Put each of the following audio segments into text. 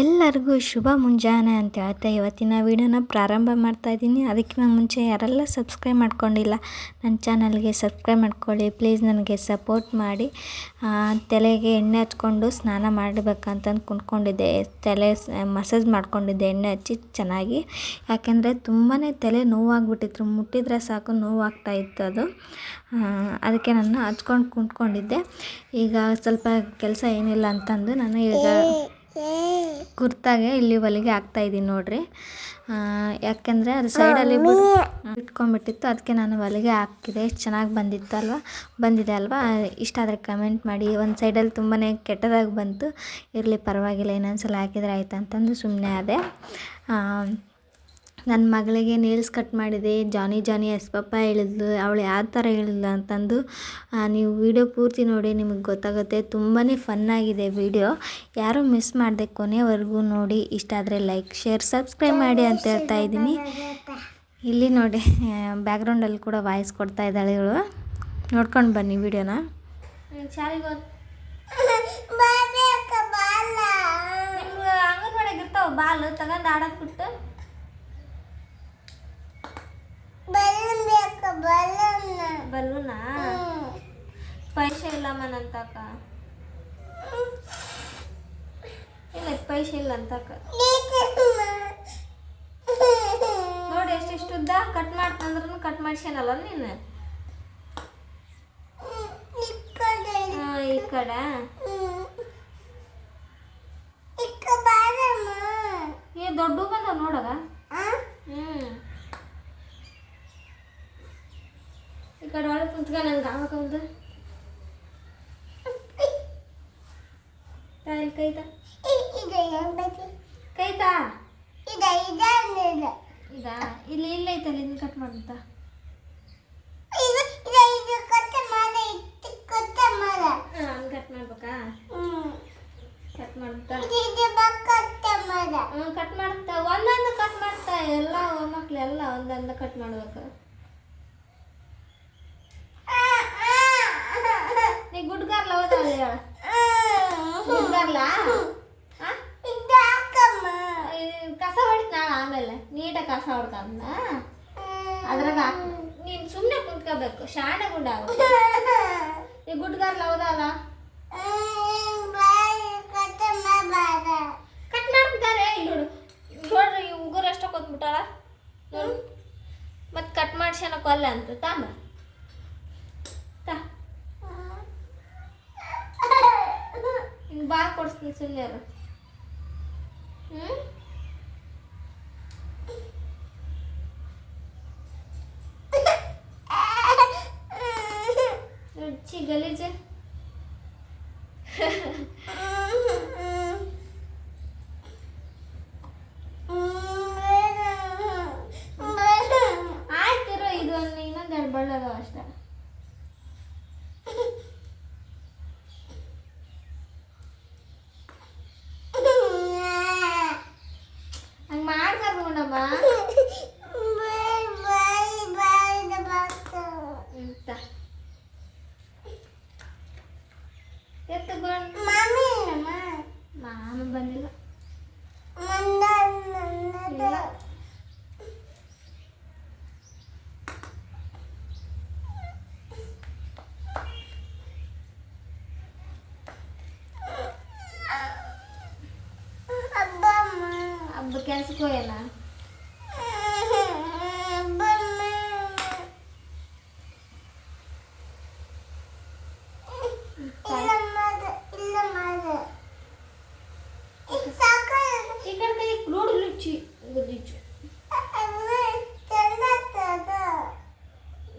ಎಲ್ಲರಿಗೂ ಶುಭ ಮುಂಜಾನೆ ಅಂತ ಹೇಳ್ತಾ ಇವತ್ತಿನ ವೀಡಿಯೋನ ಪ್ರಾರಂಭ ಮಾಡ್ತಾ ಇದ್ದೀನಿ. ಅದಕ್ಕಿಂತ ಮುಂಚೆ ಯಾರೆಲ್ಲ ಸಬ್ಸ್ಕ್ರೈಬ್ ಮಾಡ್ಕೊಂಡಿಲ್ಲ, ನನ್ನ ಚಾನಲ್ಗೆ ಸಬ್ಸ್ಕ್ರೈಬ್ ಮಾಡ್ಕೊಳ್ಳಿ. ಪ್ಲೀಸ್ ನನಗೆ ಸಪೋರ್ಟ್ ಮಾಡಿ. ತಲೆಗೆ ಎಣ್ಣೆ ಹಚ್ಕೊಂಡು ಸ್ನಾನ ಮಾಡಬೇಕಂತ ಕುಂತ್ಕೊಂಡಿದ್ದೆ ತಲೆ ಮಸಾಜ್ ಮಾಡ್ಕೊಂಡಿದ್ದೆ ಎಣ್ಣೆ ಹಚ್ಚಿ ಚೆನ್ನಾಗಿ. ಯಾಕೆಂದರೆ ತುಂಬಾ ತಲೆ ನೋವಾಗ್ಬಿಟ್ಟಿತ್ತು. ಮುಟ್ಟಿದ್ರೆ ಸಾಕು, ನೋವಾಗ್ತಾ ಇತ್ತು ಅದು. ಅದಕ್ಕೆ ನಾನು ಹಚ್ಕೊಂಡು ಕುಂತ್ಕೊಂಡಿದ್ದೆ ಈಗ ಸ್ವಲ್ಪ ಕೆಲಸ ಏನಿಲ್ಲ ಅಂತಂದು ನಾನು ಈಗ ಕುರ್ತಾಗೆ ಇಲ್ಲಿ ಹೊಲಿಗೆ ಹಾಕ್ತಾ ಇದ್ದೀನಿ ನೋಡ್ರಿ. ಯಾಕೆಂದರೆ ಅದು ಸೈಡಲ್ಲಿ ಇಟ್ಕೊಂಡ್ಬಿಟ್ಟಿತ್ತು ಅದಕ್ಕೆ ನಾನು ಹೊಲಿಗೆ ಹಾಕಿದೆ. ಎಷ್ಟು ಚೆನ್ನಾಗಿ ಬಂದಿತ್ತು ಅಲ್ವಾ? ಬಂದಿದೆ ಅಲ್ವಾ? ಇಷ್ಟ ಆದರೆ ಕಮೆಂಟ್ ಮಾಡಿ. ಒಂದು ಸೈಡಲ್ಲಿ ತುಂಬಾ ಕೆಟ್ಟದಾಗಿ ಬಂತು. ಇರಲಿ ಪರವಾಗಿಲ್ಲ ಇನ್ನೊಂದ್ಸಲ ಹಾಕಿದರೆ ಆಯ್ತು ಅಂತಂದು ಸುಮ್ಮನೆ ಅದೇ ನನ್ನ ಮಗಳಿಗೆ ನೇಲ್ಸ್ ಕಟ್ ಮಾಡಿದೆ. ಜಾನಿ ಜಾನಿ ಎಸ್ ಪಪ್ಪ ಹೇಳಿದ್ಲು. ಅವಳು ಯಾವ ಥರ ಹೇಳಿದ್ಲು ಅಂತಂದು ನೀವು ವಿಡಿಯೋ ಪೂರ್ತಿ ನೋಡಿ ನಿಮಗೆ ಗೊತ್ತಾಗುತ್ತೆ. ತುಂಬಾ ಫನ್ನಾಗಿದೆ ವಿಡಿಯೋ ಯಾರೂ ಮಿಸ್ ಮಾಡಿದೆ ಕೊನೆವರೆಗೂ ನೋಡಿ. ಇಷ್ಟ ಆದರೆ ಲೈಕ್ ಶೇರ್ ಸಬ್ಸ್ಕ್ರೈಬ್ ಮಾಡಿ ಅಂತ ಹೇಳ್ತಾ ಇದ್ದೀನಿ. ಇಲ್ಲಿ ನೋಡಿ ಬ್ಯಾಕ್ಗ್ರೌಂಡಲ್ಲಿ ಕೂಡ ವಾಯ್ಸ್ ಕೊಡ್ತಾ ಇದ್ದಾಳೆ ಇವಳು. ನೋಡ್ಕೊಂಡು ಬನ್ನಿ ವಿಡಿಯೋನ ಬಾಲು, ತಗೊಂಡು ಆಡೋದು ಬಿಟ್ಟು? ಬಲೂನಾ. ಪೈಸೆ ಇಲ್ಲಮ್ಮ ನಂತಕ. ಇಲ್ಲ ಪೈಸೆ ಇಲ್ಲ ಅಂತಕ. ನೋಡಿ ಎಷ್ಟೆಷ್ಟು ಉದ್ದ ಕಟ್ ಮಾಡ್ತಂದ್ರೂ ಕಟ್ ಮಾಡ್ಸ್ಯಾನಲ್ಲ ನೀನು? ಈ ಕಡೆ. ಕಡೆ ಒಳಗೆ ಕುಂತ್ಕ, ನಂಗೆ ಆವಾಗ ತಾಯಿ ಕೈತಾ? ಕೈತಾ? ಇದಾ? ಇಲ್ಲಿ, ಇಲ್ಲ ಐತಲ್ಲ ಇದನ್ನ ಕಟ್ ಮಾಡುತ್ತಾ? ಹಂಗೆ ಕಟ್ ಮಾಡ್ಬೇಕಾ? ಕಟ್ ಮಾಡುತ್ತಾ? ಹ್ಞೂ ಕಟ್ ಮಾಡ್ತಾ ಒಂದೊಂದು ಕಟ್ ಮಾಡ್ತಾ, ಎಲ್ಲ ಮಕ್ಳು ಎಲ್ಲ ಒಂದೊಂದು ಕಟ್ ಮಾಡ್ಬೇಕು. ಗುಡ್ಗಾರ್ಲ ಆ? ಇದು ಕಸ ಹೊಡಿತ್ ನಾನು ಆಮೇಲೆ. ನೀಟಾಗಿ ಕಸ ಹೊಡ್ಕಂದ ಅದ್ರಾಗ ನೀನು ಸುಮ್ಮನೆ ಕುಂತ್ಕೋಬೇಕು. ಶಾಣೆ ಗುಂಡ ಈ ಗುಡ್ಗಾರ್ಲ ಹೌದಲ್ಲ ಕಟ್ ಮಾಡ್ಬಿಟ್ಟಾರೆ ನೋಡು. ನೋಡ್ರಿ ಉಗುರು ಎಷ್ಟೋ ಕೊತ್ಬಿಟ್ಟಾಳ ನೋಡು. ಮತ್ತೆ ಕಟ್ ಮಾಡ್ಸೋಣ ಕೊಲ್ಲ ಅಂತ. ತಾಂಬ. ಹಿಂಗೆ ಬಾ ಕೊಡಿಸ್ತೀನಿ ಸುಮ್ಮನೆ ಹ್ಞೂ ರುಚಿ ಗಲೀಜು ಆಯ್ತಿರೋ ಇದು ಒಂದು ಇನ್ನೊಂದು ಎರಡು ಬಳ್ಳದವ ಅಷ್ಟೇ ಕೆಲ್ಸಕ್ಕೆ ಗುದ್ದಿಚ್ಚು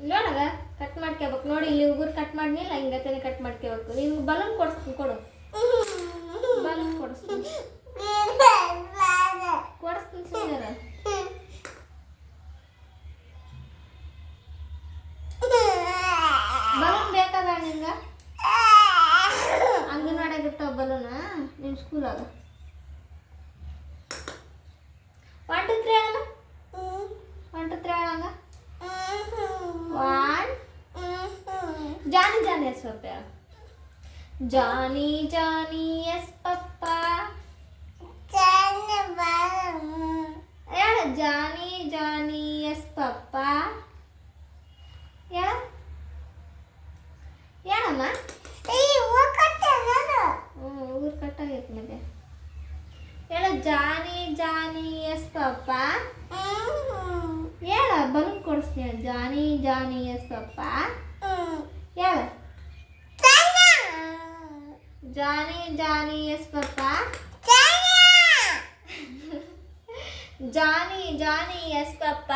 ನೋಡಗ ಕಟ್ ಮಾಡ್ಕೋಬೇಕು. ನೋಡಿ, ಇಲ್ಲಿ ಉಗುರು ಕಟ್ ಮಾಡಿನಿಲ್ಲ ಹಿಂಗತ್ತೇನೆ ಕಟ್ ಮಾಡ್ಕೋಬೇಕು. ನಿಮ್ಗೆ ಬಲೂನ್ ಕೊಡಿಸ್ತೀನಿ ಕೊಡು. ಬಲೂನ್ ಕೊಡಿಸ್ತೀನಿ उसको लगा। One two three one two three one Johnny Johnny yes पप्पा जानी जानी yes papa Johnny Johnny yes papa Johnny Johnny yes papa? ఎలా Johnny Johnny yes papa? Johnny Johnny yes papa?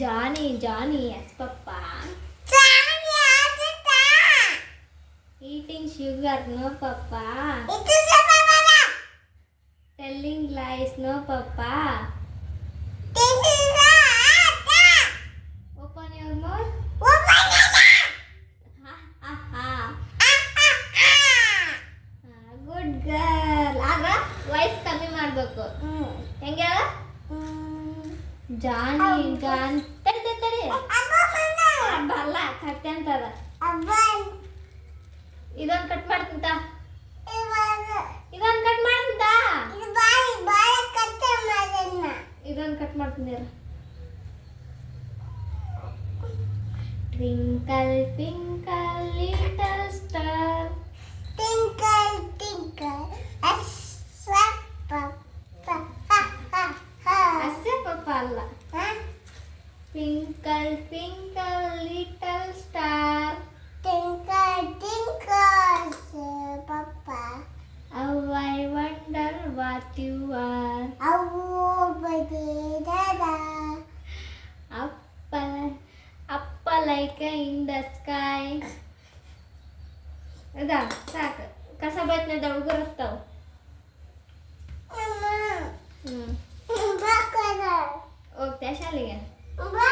Johnny Johnny yes papa. Eating sugar no papa. Telling lies no papa. ಜಾನಿ John ತಡಿ ತಡಿ ತಡಿ ಬಲ್ಲ ಕತ್ತೆ ಅಂತದ ಇದೊಂದು cut ಮಾಡ್ತಿಂತ ಇದೊಂದು cut ಮಾಡ್ತಿಂತ ಇದೊಂದು ಕಟ್ ಮಾಡ್ತೀನಿ ಇರು. Twinkle, twinkle, little star. Twinkle, twinkle, little star. Twinkle, twinkle, say papa. How I wonder what you are. Oh, dada. Up, up like in the sky. Ada, sak. Kasabat na daw, gurot daw. Mama. Hmm. Bakit na? Oh, tesha lang. Ya? Baba.